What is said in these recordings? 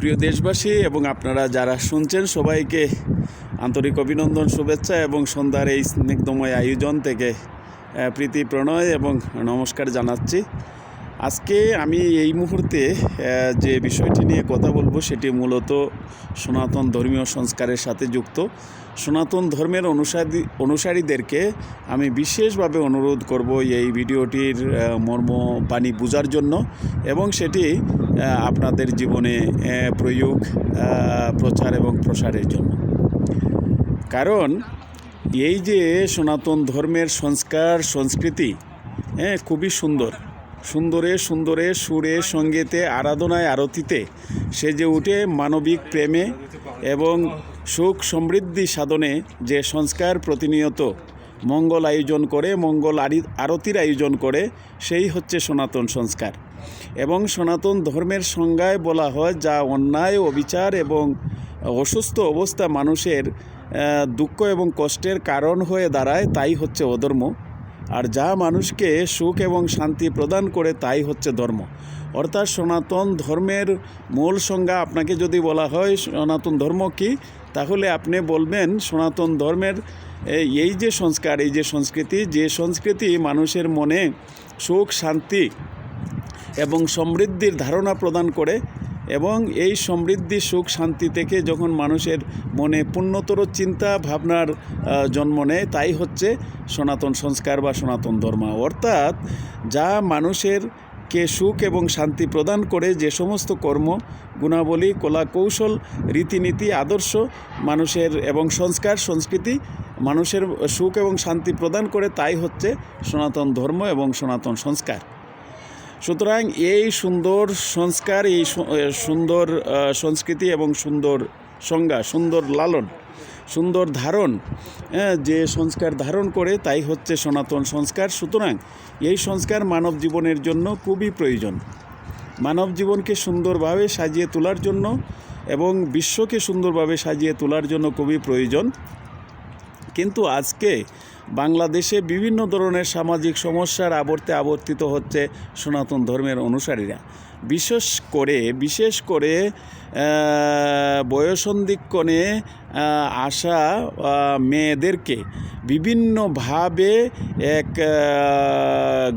প্রিয় দেশবাসী এবং আপনারা যারা শুনছেন, সবাইকে আন্তরিক অভিনন্দন, শুভেচ্ছা এবং সন্ধ্যার এই স্নিগ্ধময় আয়োজন থেকে প্রীতি প্রণয় এবং নমস্কার জানাচ্ছি। আজকে আমি এই মুহূর্তে যে বিষয়টি নিয়ে কথা বলব সেটি মূলত সনাতন ধর্মীয় সংস্কারের সাথে যুক্ত। সনাতন ধর্মের অনুসারী, অনুসারীদেরকে আমি বিশেষভাবে অনুরোধ করব এই ভিডিওটির মর্ম বাণী বোঝার জন্য এবং সেটি আপনাদের জীবনে প্রয়োগ প্রচার এবং প্রসারের জন্য। কারণ এই যে সনাতন ধর্মের সংস্কার, সংস্কৃতি হ্যাঁ খুবই সুন্দর। সুন্দরে সুন্দরে, সুরে, সঙ্গীতে, আরাধনায়, আরতিতে সেজে উঠে মানবিক প্রেমে এবং সুখ সমৃদ্ধি সাধনে যে সংস্কার প্রতিনিয়ত মঙ্গল আয়োজন করে, মঙ্গল আরতির আয়োজন করে, সেই হচ্ছে সনাতন সংস্কার। এবং সনাতন ধর্মের সংজ্ঞায় বলা হয়, যা অন্যায়, অবিচার এবং অসুস্থ অবস্থা মানুষের দুঃখ এবং কষ্টের কারণ হয়ে দাঁড়ায়, তাই হচ্ছে অধর্ম। আর যা মানুষকে সুখ এবং শান্তি প্রদান করে তাই হচ্ছে ধর্ম। অর্থাৎ সনাতন ধর্মের মূল সংজ্ঞা আপনাকে যদি বলা হয়, সনাতন ধর্ম কি? তাহলে আপনি বলবেন সনাতন ধর্মের এই যে সংস্কার, এই যে সংস্কৃতি যে সংস্কৃতি মানুষের মনে সুখ, শান্তি এবং সমৃদ্ধির ধারণা প্রদান করে এবং এই সমৃদ্ধি, সুখ, শান্তি থেকে যখন মানুষের মনে পূর্ণতর চিন্তা, ভাবনার জন্ম নেয়, তাই হচ্ছে সনাতন সংস্কার বা সনাতন ধর্ম। অর্থাৎ যা মানুষের কে সুখ এবং শান্তি প্রদান করে, যে সমস্ত কর্ম, গুণাবলী কলা কৌশল রীতিনীতি, আদর্শ মানুষের এবং সংস্কার, সংস্কৃতি মানুষের সুখ এবং শান্তি প্রদান করে, তাই হচ্ছে সনাতন ধর্ম এবং সনাতন সংস্কার। সুতরাং এই সুন্দর সংস্কার, এই সুন্দর সংস্কৃতি এবং সুন্দর সংজ্ঞা, সুন্দর লালন, সুন্দর ধারণ যে সংস্কার ধারণ করে তাই হচ্ছে সনাতন সংস্কার। সুতরাং এই সংস্কার মানব জীবনের জন্য খুবই প্রয়োজন। মানব জীবনকে সুন্দরভাবে সাজিয়ে তোলার জন্য এবং বিশ্বকে সুন্দরভাবে সাজিয়ে তোলার জন্য খুবই প্রয়োজন। কিন্তু আজকে বাংলাদেশে বিভিন্ন ধরনের সামাজিক সমস্যার আবর্তে আবর্তিত হচ্ছে সনাতন ধর্মের অনুসারীরা। বিশেষ করে বিশেষ করে বয়সন্ধিক্ষণে আসা মেয়েদেরকে বিভিন্নভাবে এক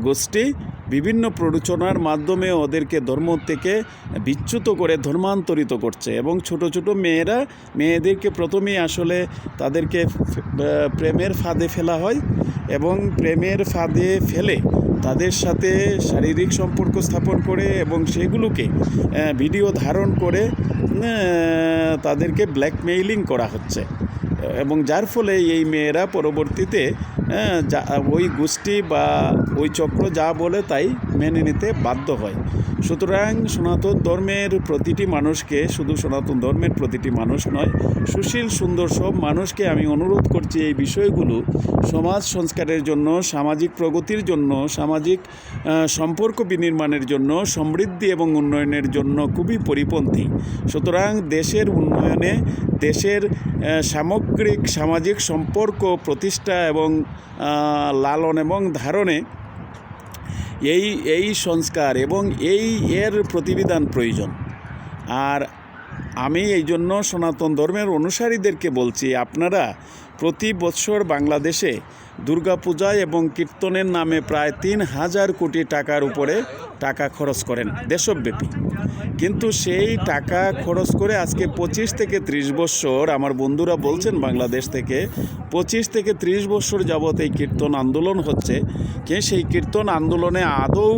গোষ্ঠী বিভিন্ন প্ররোচনার মাধ্যমে ওদেরকে ধর্ম থেকে বিচ্যুত করে ধর্মান্তরিত করছে এবং ছোট ছোট মেয়েরা, মেয়েদেরকে প্রথমেই আসলে তাদেরকে প্রেমের ফাঁদে ফেলা হয় এবং প্রেমের ফাঁদে ফেলে তাদের সাথে শারীরিক সম্পর্ক স্থাপন করে এবং সেগুলোকে ভিডিও ধারণ করে তাদেরকে ব্ল্যাকমেইলিং করা হচ্ছে। এবং যার ফলে এই মেয়েরা পরবর্তীতে হ্যাঁ, যা ওই গোষ্ঠী বা ওই চক্র যা বলে তাই মেনে নিতে বাধ্য হয়। সুতরাং সনাতন ধর্মের প্রতিটি মানুষকে শুধু সনাতন ধর্মের প্রতিটি মানুষ নয় সুশীল সুন্দর সব মানুষকে আমি অনুরোধ করছি এই বিষয়গুলো সমাজ সংস্কারের জন্য সামাজিক প্রগতির জন্য সামাজিক সম্পর্ক বিনির্মাণের জন্য সমৃদ্ধি এবং উন্নয়নের জন্য খুবই পরিপন্থী। সুতরাং দেশের উন্নয়নে দেশের সামগ্রিক সামাজিক সম্পর্ক প্রতিষ্ঠা এবং লালন এবং ধারণে এই এই সংস্কার এবং এই এর প্রতিবিধান প্রয়োজন। আর আমি এই জন্য সনাতন ধর্মের অনুসারীদেরকে বলছি, আপনারা প্রতি বছর বাংলাদেশে দুর্গাপূজা এবং কীর্তনের নামে প্রায় তিন হাজার কোটি টাকার উপরে টাকা খরচ করেন। দেশব্যাপী। কিন্তু সেই টাকা খরচ করে আজকে পঁচিশ থেকে ত্রিশ বছর আমার বন্ধুরা বলছেন বাংলাদেশ থেকে, পঁচিশ থেকে ত্রিশ বছর যাবৎ এই কীর্তন আন্দোলন হচ্ছে। কে সেই কীর্তন আন্দোলনে আদৌ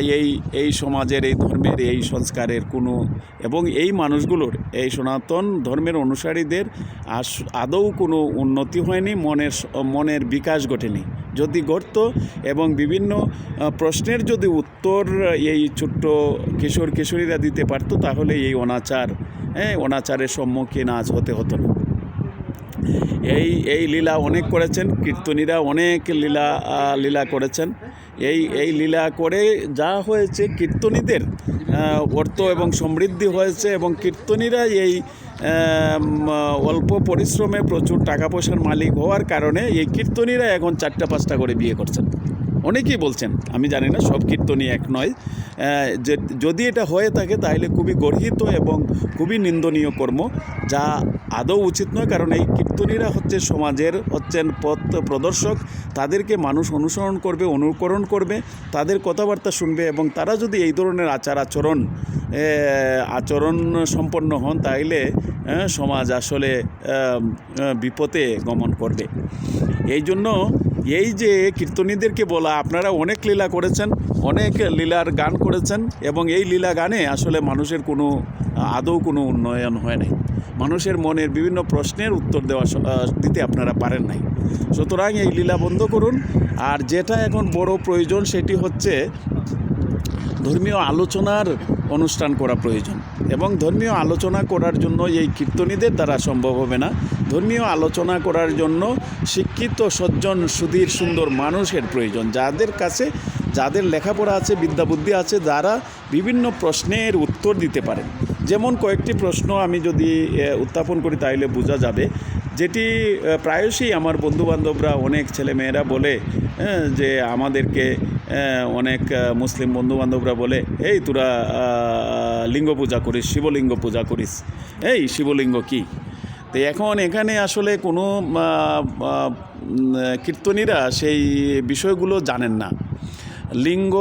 এই এই সমাজের, এই ধর্মের, এই সংস্কারের কোনো এবং এই মানুষগুলোর, এই সনাতন ধর্মের অনুসারীদের আস- আদৌ কোনো উন্নতি হয়নি, মনের মনের বিকাশ ঘটেনি। যদি ঘটত এবং বিভিন্ন প্রশ্নের যদি উত্তর এই ছোট্ট কিশোর কিশোরীরা দিতে পারতো, তাহলে এই অনাচার হ্যাঁ অনাচারের সম্মুখীন আজ হতে হতো না। এই এই লীলা অনেক করেছেন, কীর্তনীরা অনেক লীলা লীলা করেছেন। এই এই লীলা করে যা হয়েছে কীর্তনীদের অর্থ এবং সমৃদ্ধি হয়েছে এবং কীর্তনীরা এই অল্প পরিশ্রমে প্রচুর টাকা পয়সার মালিক হওয়ার কারণে এই কীর্তনীরা এখন চারটা, পাঁচটা করে বিয়ে করছেন। অনেকেই বলছেন, আমি জানি না, সব কীর্তনই এক নয় যে, যদি এটা হয়ে থাকে তাহলে খুবই গর্হিত এবং খুবই নিন্দনীয় কর্ম, যা আদৌ উচিত নয়, কারণ এই কীর্তনীরা হচ্ছে সমাজের হচ্ছেন পথ প্রদর্শক, তাদেরকে মানুষ অনুসরণ করবে, অনুকরণ করবে, তাদের কথাবার্তা শুনবে এবং তারা যদি এই ধরনের আচার আচরণ আচরণ সম্পন্ন হন তাইলে সমাজ আসলে বিপদে গমন করবে। এই জন্য এই যে কীর্তনীদেরকে বলা, আপনারা অনেক লীলা করেছেন, অনেক লীলার গান করেছেন এবং এই লীলা গানে আসলে মানুষের কোনো, আদৌ কোনো উন্নয়ন হয় নাই। মানুষের মনের বিভিন্ন প্রশ্নের উত্তর দেওয়া দিতে আপনারা পারেন নাই। সুতরাং এই লীলা বন্ধ করুন। আর যেটা এখন বড় প্রয়োজন সেটি হচ্ছে ধর্মীয় আলোচনার অনুষ্ঠান করা প্রয়োজন। এবং ধর্মীয় আলোচনা করার জন্য এই কীর্তনীদের দ্বারা সম্ভব হবে না। ধর্মীয় আলোচনা করার জন্য শিক্ষিত, সজ্জন, সুধীর, সুন্দর মানুষের প্রয়োজন। যাদের কাছে, যাদের লেখাপড়া আছে, বিদ্যাবুদ্ধি আছে, যারা বিভিন্ন প্রশ্নের উত্তর দিতে পারেন। যেমন কয়েকটি প্রশ্ন আমি যদি উত্থাপন করি তাহলে বোঝা যাবে। যেটি প্রায়শই আমার বন্ধুবান্ধবরা, অনেক ছেলেমেয়েরা বলে যে আমাদেরকে অনেক মুসলিম বন্ধুবান্ধবরা বলে, এই তোরা লিঙ্গ পূজা করিস, শিবলিঙ্গ পূজা করিস। এই শিবলিঙ্গ কি? তো এখন এখানে আসলে কোনো কীর্তনীরা সেই বিষয়গুলো জানেন না। লিঙ্গ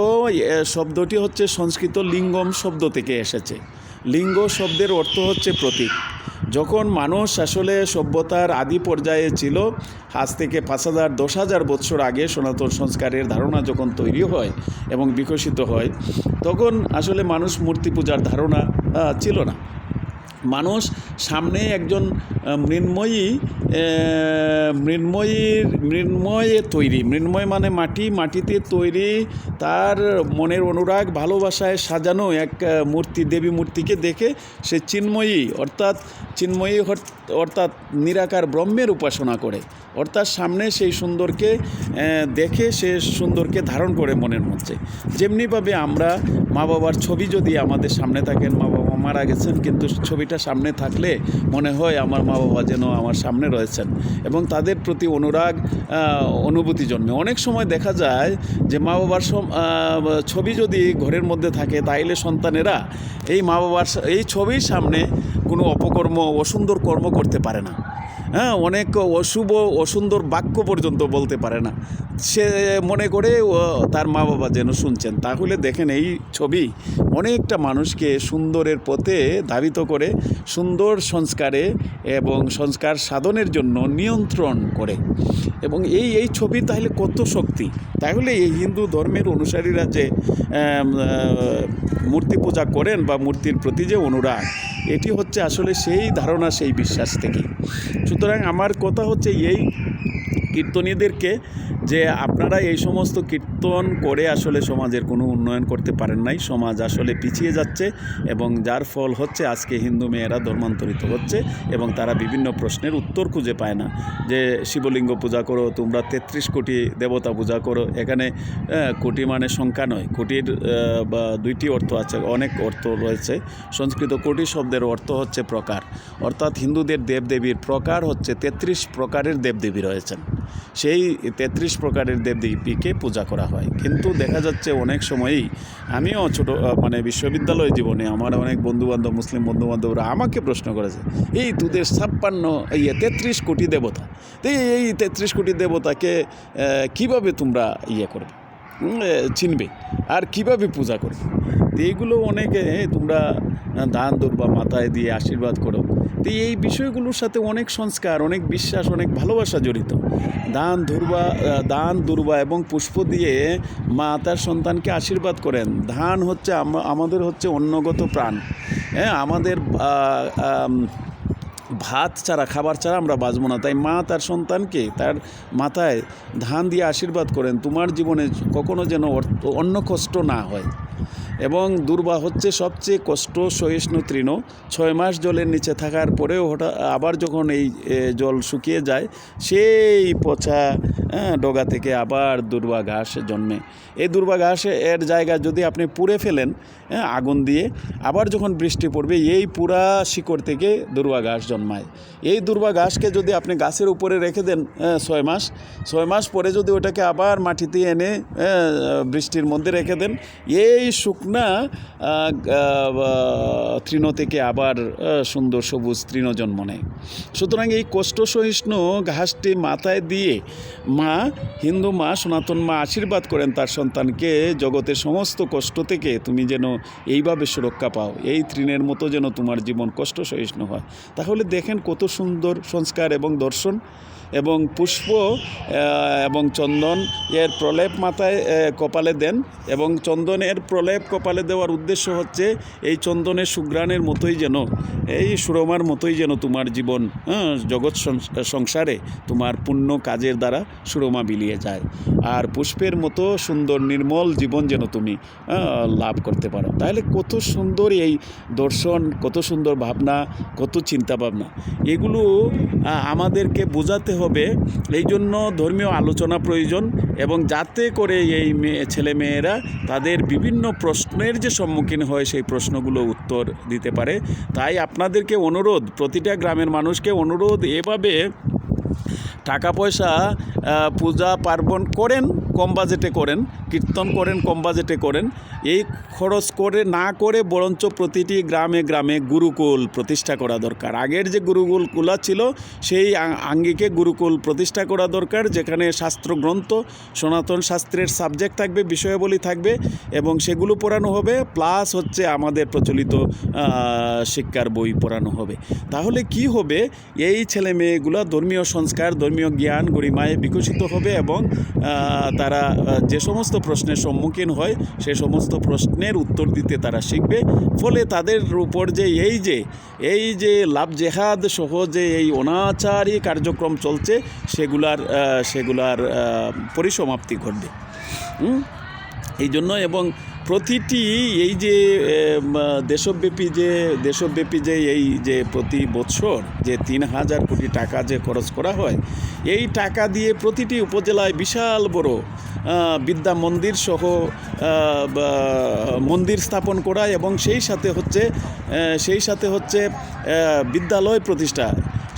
শব্দটি হচ্ছে সংস্কৃত লিঙ্গম শব্দ থেকে এসেছে। লিঙ্গ শব্দের অর্থ হচ্ছে প্রতীক। যখন মানুষ আসলে সভ্যতার আদি পর্যায়ে ছিল, আজ থেকে পাঁচ হাজার, দশ হাজার বৎসর আগে সনাতন সংস্কারের ধারণা যখন তৈরি হয় এবং বিকশিত হয়, তখন আসলে মানুষ মূর্তি পূজার ধারণা ছিল না। মানুষ সামনে একজন মৃন্ময়ী মৃন্ময়ীর, মৃন্ময়ে তৈরি। মৃন্ময় মানে মাটি। মাটিতে তৈরি তার মনের অনুরাগ, ভালোবাসায় সাজানো এক মূর্তি, দেবী মূর্তিকে দেখে সে চিন্ময়ী, অর্থাৎ চিন্ময়ী অর্থাৎ নিরাকার ব্রহ্মের উপাসনা করে। অর্থাৎ সামনে সেই সুন্দরকে দেখে সে সুন্দরকে ধারণ করে মনের মধ্যে। যেমনিভাবে আমরা মা বাবার ছবি যদি আমাদের সামনে থাকেন মা বাবা মারা গেছেন, কিন্তু ছবিটা সামনে থাকলে মনে হয় আমার মা বাবা যেন আমার সামনে রয়েছেন। এবং তাদের প্রতি অনুরাগ অনুভূতি জন্মে। অনেক সময় দেখা যায় যে মা বাবার ছবি যদি ঘরের মধ্যে থাকে, তাইলে সন্তানেরা এই মা বাবার, এই ছবির সামনে কোনো অপকর্ম, অসুন্দর কর্ম করতে পারে না। হ্যাঁ অনেক অশুভ, অসুন্দর বাক্য পর্যন্ত বলতে পারে না। সে মনে করে তার মা বাবা যেন শুনছেন। তাহলে দেখেন এই ছবি অনেকটা মানুষকে সুন্দরের পথে ধাবিত করে, সুন্দর সংস্কারে এবং সংস্কার সাধনের জন্য নিয়ন্ত্রণ করে। এবং এই এই ছবির তাহলে কত শক্তি? তাহলে এই হিন্দু ধর্মের অনুসারীরা যে মূর্তি পূজা করেন বা মূর্তির প্রতি যে অনুরাগ এটি হচ্ছে আসলে সেই ধারণা সেই বিশ্বাস থেকে সুতরাং আমার কথা হচ্ছে এই কীর্তনীদেরকে যে আপনারা এই সমস্ত কীর্তন করে আসলে সমাজের কোনো উন্নয়ন করতে পারেন নাই। সমাজ আসলে পিছিয়ে যাচ্ছে এবং যার ফল হচ্ছে আজকে হিন্দু মেয়েরা ধর্মান্তরিত হচ্ছে এবং তারা বিভিন্ন প্রশ্নের উত্তর খুঁজে পায় না। যে শিবলিঙ্গ পূজা করো, তোমরা তেত্রিশ কোটি দেবতা পূজা করো, এখানে কোটি মানে সংখ্যা নয়। কোটির বা দুইটি অর্থ আছে, অনেক অর্থ রয়েছে। সংস্কৃত কোটি শব্দের অর্থ হচ্ছে প্রকার। অর্থাৎ হিন্দুদের দেবদেবীর প্রকার হচ্ছে তেত্রিশ প্রকারের দেবদেবী রয়েছেন। সেই তেত্রিশ প্রকারের দেবদেবীকে পূজা করা হয়। কিন্তু দেখা যাচ্ছে অনেক সময়ই আমিও ছোট মানে বিশ্ববিদ্যালয় জীবনে আমার অনেক বন্ধুবান্ধব, মুসলিম বন্ধুবান্ধবরা আমাকে প্রশ্ন করেছে, এই তোদের ছাপ্পান্ন ইয়ে তেত্রিশ কোটি দেবতা, তো এই- এই তেত্রিশ কোটি দেবতাকে কীভাবে তোমরা ইয়ে করবে? চিনবে। আর কীভাবে পূজা করবে? তো এইগুলো অনেকে তোমরা দান দুর্বা মাথায় দিয়ে আশীর্বাদ করো। তো এই বিষয়গুলোর সাথে অনেক সংস্কার, অনেক বিশ্বাস, অনেক ভালোবাসা জড়িত। দান দুর্বা দান দুর্বা এবং পুষ্প দিয়ে মা তার সন্তানকে আশীর্বাদ করেন। ধান হচ্ছে আমাদের হচ্ছে অন্নগত প্রাণ। হ্যাঁ আমাদের ভাত ছাড়া, খাবার ছাড়া আমরা বাঁচবো না। তাই মা তার সন্তানকে তার মাথায় ধান দিয়ে আশীর্বাদ করেন, তোমার জীবনে কখনো যেন অন্য কষ্ট না হয়। এবং দুর্বা হচ্ছে সবচেয়ে কষ্ট, সহিষ্ণু তৃণ। ছয় মাস জলের নিচে থাকার পরেও হঠাৎ আবার যখন এই জল শুকিয়ে যায়, সেই পচা ডগা থেকে আবার দুর্বা ঘাস জন্মে। এই দুর্বা ঘাস এর জায়গা যদি আপনি পুড়ে ফেলেন হ্যাঁ, আগুন দিয়ে আবার যখন বৃষ্টি পড়বে এই পুরা শিকড় থেকে দুর্বা ঘাস জন্মায়। এই দুর্বা ঘাসকে যদি আপনি গাছের উপরে রেখে দেন হ্যাঁ, ছয় মাস ছয় মাস পরে যদি ওটাকে আবার মাটিতে এনে হ্যাঁ, বৃষ্টির মধ্যে রেখে দেন এই শুকনা তৃণ থেকে আবার সুন্দর সবুজ তৃণ জন্ম নেয়। সুতরাং এই কষ্ট সহিষ্ণু ঘাসটি মাথায় দিয়ে মা, হিন্দু মা, সনাতন মা আশীর্বাদ করেন তার সন্তানকে। জগতের সমস্ত কষ্ট থেকে তুমি যেন এইভাবে সুরক্ষা পাও। এই তৃণের মতো যেন তোমার জীবন কষ্ট সহিষ্ণু হয়। তাহলে দেখেন কত সুন্দর সংস্কার এবং দর্শন। এবং পুষ্প এবং চন্দন এর প্রলেপ মাথায় কপালে দেন এবং চন্দনের প্রলেপ কপালে দেওয়ার উদ্দেশ্য হচ্ছে এই চন্দনের সুগ্রাণের মতোই যেন এই সুরমার মতোই যেন তোমার জীবন হ্যাঁ, জগৎ সংস- সংসারে তোমার পুণ্য কাজের দ্বারা সুরমা বিলিয়ে যায়। আর পুষ্পের মতো সুন্দর নির্মল জীবন যেন তুমি লাভ করতে পারো। তাহলে কত সুন্দর এই দর্শন কত সুন্দর ভাবনা কত চিন্তা ভাবনা এগুলো আমাদেরকে বোঝাতে হবে। এই জন্য ধর্মীয় আলোচনা প্রয়োজন এবং যাতে করে এই মেয়ে ছেলে মেয়েরা তাদের বিভিন্ন প্রশ্নের যে সম্মুখীন হয় সেই প্রশ্নগুলো উত্তর দিতে পারে। তাই আপনাদেরকে অনুরোধ, প্রতিটা গ্রামের মানুষকে অনুরোধ, এভাবে টাকা পয়সা পূজা পার্বণ করেন। কম বাজেটে করেন কীর্তন করেন কম বাজেটে করেন এই খরচ করে না করে বরঞ্চ প্রতিটি গ্রামে গ্রামে গুরুকুল প্রতিষ্ঠা করা দরকার। আগের যে গুরুকুলগুলো ছিল সেই আঙ্গিকে গুরুকুল প্রতিষ্ঠা করা দরকার যেখানে শাস্ত্র গ্রন্থ সনাতন শাস্ত্রের সাবজেক্ট থাকবে বিষয়াবলী থাকবে এবং সেগুলো পড়ানো হবে প্লাস হচ্ছে আমাদের প্রচলিত শিক্ষার বই পড়ানো হবে। তাহলে কি হবে? এই ছেলে মেয়েগুলো ধর্মীয় সংস্কার ধর্মীয় জ্ঞান গরিমায় বিকশিত হবে এবং আহ, তারা যে সমস্ত প্রশ্নের সম্মুখীন হয়, সে সমস্ত প্রশ্নের উত্তর দিতে তারা শিখবে। ফলে তাদের উপর যে এই যে এই যে লাভ জেহাদ সহ যে এই অনাচারী কার্যক্রম চলছে, সেগুলার সেগুলার পরিসমাপ্তি ঘটবে। এই জন্য এবং প্রতিটি এই যে দেশব্যাপী যে দেশব্যাপী যে এই যে প্রতি বছর যে তিন হাজার কোটি টাকা যে খরচ করা হয়, এই টাকা দিয়ে প্রতিটি উপজেলায় বিশাল বড় বিদ্যা মন্দির সহ মন্দির স্থাপন করা এবং সেই সাথে হচ্ছে সেই সাথে হচ্ছে বিদ্যালয় প্রতিষ্ঠা,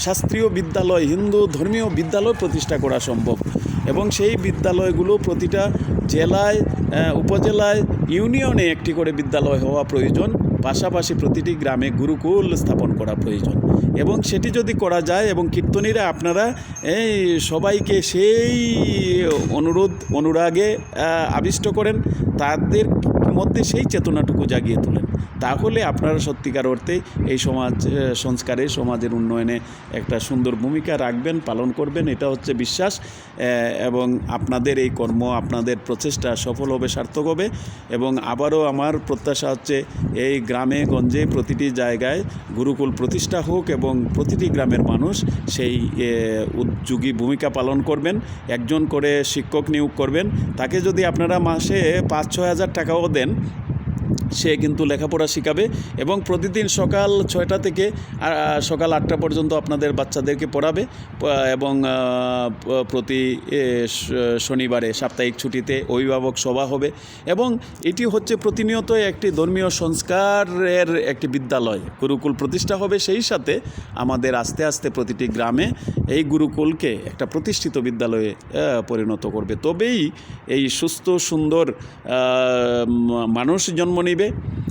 শাস্ত্রীয় বিদ্যালয়, হিন্দু ধর্মীয় বিদ্যালয় প্রতিষ্ঠা করা সম্ভব। এবং সেই বিদ্যালয়গুলো প্রতিটা জেলায় উপজেলায় ইউনিয়নে একটি করে বিদ্যালয় হওয়া প্রয়োজন, পাশাপাশি প্রতিটি গ্রামে গুরুকুল স্থাপন করা প্রয়োজন। এবং সেটি যদি করা যায় এবং কীর্তনীরা আপনারা, এই সবাইকে সেই অনুরোধ, অনুরাগে আবিষ্ট করেন, তাদের মধ্যে সেই চেতনাটুকু জাগিয়ে তোলেন। তাহলে আপনারা সত্যিকার অর্থে এই সমাজ সংস্কারে, সমাজের উন্নয়নে একটা সুন্দর ভূমিকা রাখবেন, পালন করবেন, এটা হচ্ছে বিশ্বাস এবং আপনাদের এই কর্ম, আপনাদের প্রচেষ্টা সফল হবে, সার্থক হবে, এবং আবারও আমার প্রত্যাশা হচ্ছে এই গ্রামে, গঞ্জে প্রতিটি জায়গায় গুরুকুল প্রতিষ্ঠা হোক এবং প্রতিটি গ্রামের মানুষ সেই উদ্যোগী ভূমিকা পালন করবেন, একজন করে শিক্ষক নিয়োগ করবেন, তাকে যদি আপনারা মাসে পাঁচ ছয় হাজার টাকাও দেন সে কিন্তু লেখাপড়া শেখাবে এবং প্রতিদিন সকাল ছয়টা থেকে সকাল আটটা পর্যন্ত আপনাদের বাচ্চাদেরকে পড়াবে এবং প্রতি শনিবারে সাপ্তাহিক ছুটিতে অভিভাবক সভা হবে এবং এটি হচ্ছে প্রতিনিয়ত একটি ধর্মীয় সংস্কারের একটি বিদ্যালয়। গুরুকুল প্রতিষ্ঠা হবে সেই সাথে আমাদের আস্তে আস্তে প্রতিটি গ্রামে এই গুরুকুলকে একটা প্রতিষ্ঠিত বিদ্যালয়ে পরিণত করবে। তবেই এই সুস্থ, সুন্দর মানুষ জন্ম নিবে। দেখবে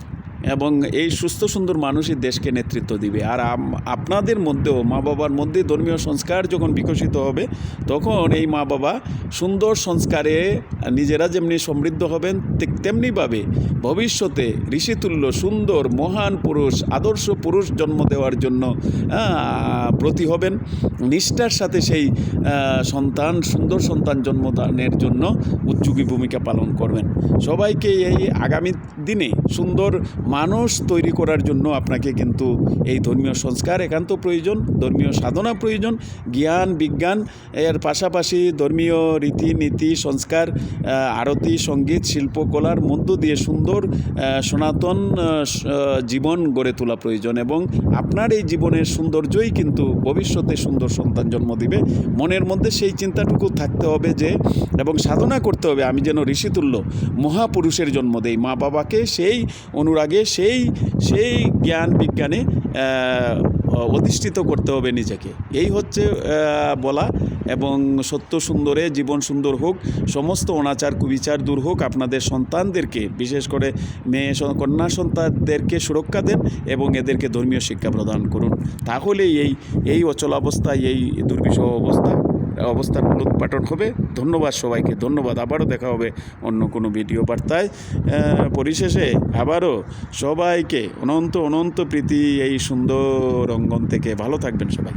এবং এই সুস্থ সুন্দর মানুষই দেশকে নেতৃত্ব দিবে। আর আপনাদের মধ্যেও, মা বাবার মধ্যে ধর্মীয় সংস্কার যখন বিকশিত হবে, তখন এই মা বাবা সুন্দর সংস্কারে নিজেরা যেমনি সমৃদ্ধ হবেন তে- তেমনিভাবে ভবিষ্যতে ঋষিতুল্য সুন্দর, মহান পুরুষ, আদর্শ পুরুষ জন্ম দেওয়ার জন্য প্রতি হবেন। নিষ্ঠার সাথে সেই সন্তান, সুন্দর সন্তান জন্মদানের জন্য উদ্যোগী ভূমিকা পালন করবেন। সবাইকে এই আগামী দিনে সুন্দর মানুষ তৈরি করার জন্য আপনাকে কিন্তু এই ধর্মীয় সংস্কার একান্ত প্রয়োজন, ধর্মীয় সাধনা প্রয়োজন, জ্ঞান, বিজ্ঞান, এর পাশাপাশি ধর্মীয় রীতিনীতি, সংস্কার আরতি, সংগীত শিল্পকলার মধ্য দিয়ে সুন্দর সনাতন জীবন গড়ে তোলা প্রয়োজন এবং আপনার এই জীবনের সৌন্দর্যই কিন্তু ভবিষ্যতে সুন্দর সন্তান জন্ম দিবে। মনের মধ্যে সেই চিন্তাটুকু থাকতে হবে যে, এবং সাধনা করতে হবে। আমি যেন ঋষিতুল্য মহাপুরুষের জন্ম দেই মা বাবাকে সেই অনুরাগে সেই সেই জ্ঞান বিজ্ঞানে অধিষ্ঠিত করতে হবে নিজেকে। এই হচ্ছে বলা এবং সত্য সুন্দরে জীবন সুন্দর হোক, সমস্ত অনাচার কুবিচার দূর হোক, আপনাদের সন্তানদেরকে, বিশেষ করে মেয়ে কন্যা সন্তানদেরকে সুরক্ষা দেন এবং এদেরকে ধর্মীয় শিক্ষা প্রদান করুন। তাহলেই এই এই অচলাবস্থায়, এই দুর্বিষহ অবস্থা অবস্থার মূলোৎপাটন হবে। ধন্যবাদ সবাইকে, ধন্যবাদ। আবারও দেখা হবে অন্য কোনো ভিডিও বার্তায়। পরিশেষে আবারও সবাইকে অনন্ত অনন্ত প্রীতি এই সুন্দর অঙ্গন থেকে। ভালো থাকবেন সবাই।